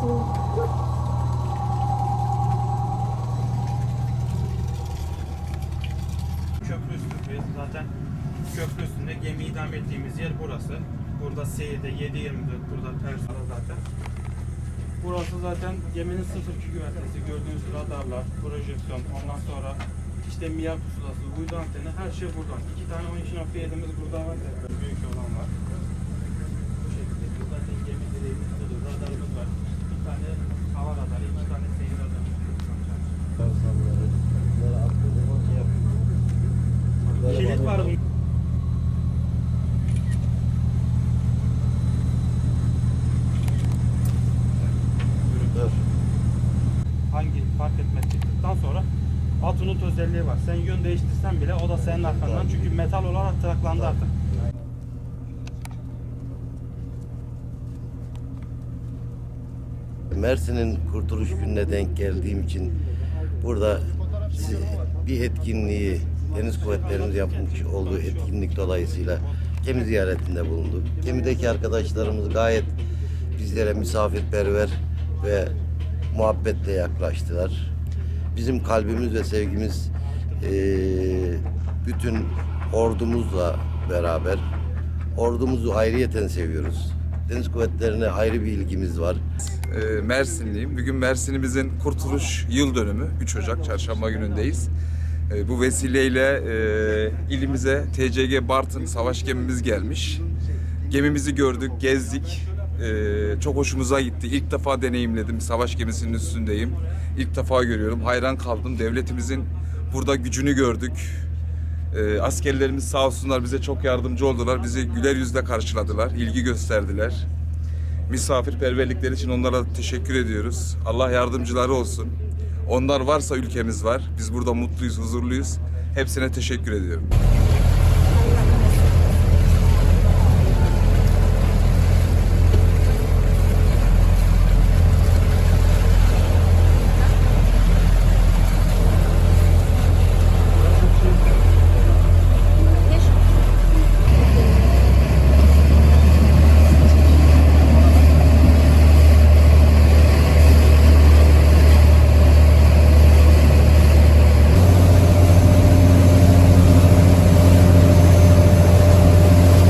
Nasıl? Köprü üstündeyiz. Zaten köprü üstünde gemi idam yer burası. Burada seyirde 7-24 burada personel zaten. Burası zaten geminin 02 güvertesi, gördüğünüz radarlar, projeksiyon, ondan sonra işte miyak pusulası, uydu anteni her şey buradan. İki tane 12.7'miz burada var. Kilit var. Dur. hangi fark etmez çıktıktan sonra alt unut özelliği var. Sen yön değiştirsen bile o da senin arkandan çünkü metal olarak traklandı artık. Mersin'in kurtuluş gününe denk geldiğim için burada bir etkinliği Deniz Kuvvetlerimiz yapmış olduğu etkinlik dolayısıyla gemi ziyaretinde bulunduk. Gemideki arkadaşlarımız gayet bizlere misafirperver ve muhabbetle yaklaştılar. Bizim kalbimiz ve sevgimiz eee, bütün ordumuzla beraber ordumuzu ayrıyeten seviyoruz. Deniz kuvvetlerine ayrı bir ilgimiz var. e, Mersinliyim. Bugün Mersin'imizin kurtuluş yıl dönümü. 3 Ocak çarşamba günündeyiz. E, bu vesileyle e, ilimize TCG Bartın savaş gemimiz gelmiş. Gemimizi gördük, gezdik. E, çok hoşumuza gitti. İlk defa deneyimledim. Savaş gemisinin üstündeyim. İlk defa görüyorum. Hayran kaldım. Devletimizin burada gücünü gördük. E, askerlerimiz sağ olsunlar bize çok yardımcı oldular. Bizi güler yüzle karşıladılar, ilgi gösterdiler. Misafirperverlikleri için onlara teşekkür ediyoruz. Allah yardımcıları olsun. Onlar varsa ülkemiz var. Biz burada mutluyuz, huzurluyuz. Hepsine teşekkür ediyorum.